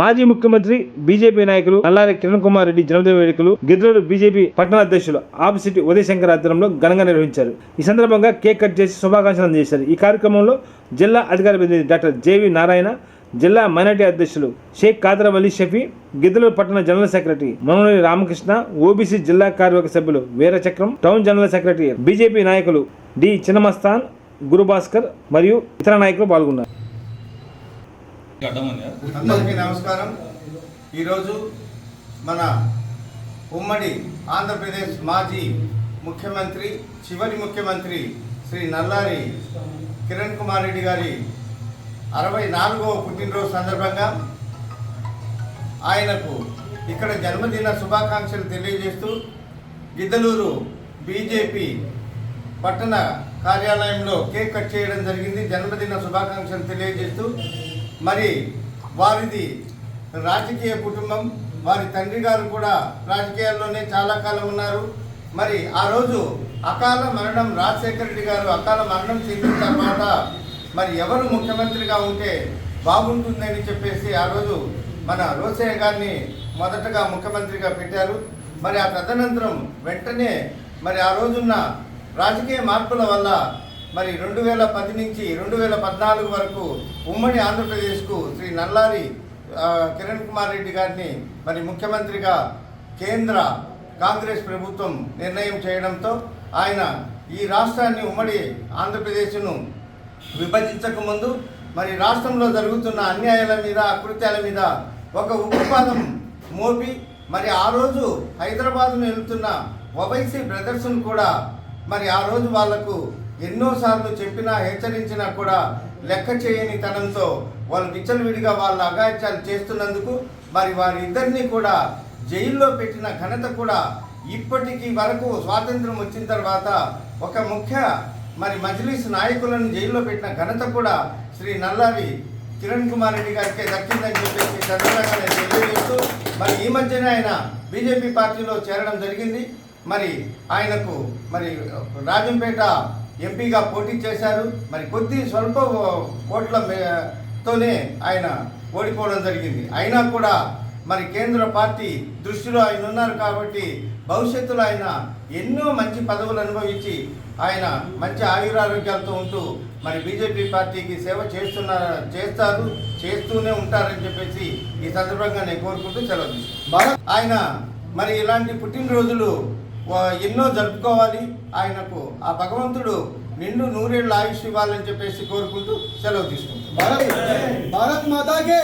మాజీ ముఖ్యమంత్రి బీజేపీ నాయకులు నల్లారి కిరణ్ కుమార్ రెడ్డి జన్మదిన వేడుకలు గిద్దలూరు బీజేపీ పట్టణ అధ్యక్షులు ఆపోజిట్ ఉదయశంకర్ ఆధ్వర్యంలో ఘనంగా నిర్వహించారు. ఈ సందర్భంగా కేక్ కట్ చేసి శుభాకాంక్షలు అందజేశారు. ఈ కార్యక్రమంలో జిల్లా అధికార ప్రతినిధి డాక్టర్ జేవి నారాయణ జిల్లా మైనార్టీ అధ్యక్షులు షేక్ కాదరవల్లి షఫీ గిద్దలూరు పట్టణ general secretary Manoni Ramakrishna OBC జిల్లా కార్యవర్గ సభ్యులు Veerachakram town general secretary BJP నాయకులు డి చిన్నమస్తాన్ గురుభాస్కర్ మరియు ఇతర నాయకులు పాల్గొన్నారు. అందరికీ నమస్కారం. ఈరోజు మన ఉమ్మడి ఆంధ్రప్రదేశ్ మాజీ ముఖ్యమంత్రి చివరి ముఖ్యమంత్రి శ్రీ నల్లారి కిరణ్ కుమార్ రెడ్డి గారి అరవై నాలుగవ పుట్టినరోజు సందర్భంగా ఆయనకు ఇక్కడ జన్మదిన శుభాకాంక్షలు తెలియజేస్తూ గిద్దలూరు బీజేపీ పట్టణ కార్యాలయంలో కేక్ కట్ చేయడం జరిగింది. జన్మదిన శుభాకాంక్షలు తెలియజేస్తూ మరి వారిది రాజకీయ కుటుంబం వారి తండ్రి గారు కూడా రాజకీయాల్లోనే చాలా కాలం ఉన్నారు. మరి ఆ రోజు అకాల మరణం రాజశేఖర రెడ్డి గారు అకాల మరణం చెందిన తర్వాత మరి ఎవరు ముఖ్యమంత్రిగా ఉంటే బాగుంటుందని చెప్పేసి ఆ రోజు మన రోసయ్య గారిని మొదటగా ముఖ్యమంత్రిగా పెట్టారు. మరి ఆ తదనంతరం వెంటనే మరి ఆ రోజున్న రాజకీయ మార్పుల వల్ల మరి రెండు వేల పది నుంచి రెండు వేల పద్నాలుగు వరకు ఉమ్మడి ఆంధ్రప్రదేశ్కు శ్రీ నల్లారి కిరణ్ కుమార్ రెడ్డి గారిని మరి ముఖ్యమంత్రిగా కేంద్ర కాంగ్రెస్ ప్రభుత్వం నిర్ణయం చేయడంతో ఆయన ఈ రాష్ట్రాన్ని ఉమ్మడి ఆంధ్రప్రదేశ్ను విభజించక ముందు మరి రాష్ట్రంలో జరుగుతున్న అన్యాయాల మీద అకృత్యాల మీద ఒక ఉక్కుపాదం మోపి మరి ఆ రోజు హైదరాబాద్ను వెళ్తున్న ఒవైసీ బ్రదర్స్ను కూడా మరి ఆ రోజు వాళ్ళకు ఎన్నోసార్లు చెప్పినా హెచ్చరించినా కూడా లెక్క చేయని తనంతో వాళ్ళు విచ్చలవిడిగా వాళ్ళ అగాత్యాలు చేస్తున్నందుకు మరి వారిద్దరినీ కూడా జైల్లో పెట్టిన ఘనత కూడా ఇప్పటికీ వరకు స్వాతంత్రం వచ్చిన తర్వాత ఒక ముఖ్య మరి మజ్లీస్ నాయకులను జైల్లో పెట్టిన ఘనత కూడా శ్రీ నల్లారి కిరణ్ కుమార్ రెడ్డి గారికి దక్కిందని చెప్పేసి సందర్భంగా నేను తెలియజేస్తూ మరి ఈ మధ్యనే ఆయన బీజేపీ పార్టీలో చేరడం జరిగింది. మరి ఆయనకు మరి రాజంపేట ఎంపీగా పోటీ చేశారు. మరి కొద్ది స్వల్ప ఓట్ల తోనే ఆయన ఓడిపోవడం జరిగింది. అయినా కూడా మరి కేంద్ర పార్టీ దృష్టిలో ఆయన ఉన్నారు కాబట్టి భవిష్యత్తులో ఆయన ఎన్నో మంచి పదవులు అనుభవించి ఆయన మంచి ఆయురారోగ్యాలతో ఉంటూ మరి బీజేపీ పార్టీకి సేవ చేస్తున్న చేస్తారు చేస్తూనే ఉంటారని చెప్పేసి ఈ సందర్భంగా నేను కోరుకుంటూ సెలవు ఆయన మరి ఇలాంటి పుట్టినరోజులు ఎన్నో జరుపుకోవాలి. ఆయనకు ఆ భగవంతుడు నిండు నూరేళ్ళు ఆయుష్ ఇవ్వాలని చెప్పేసి కోరుకుంటూ సెలవు తీసుకుంటాం భారత్ మాతాకే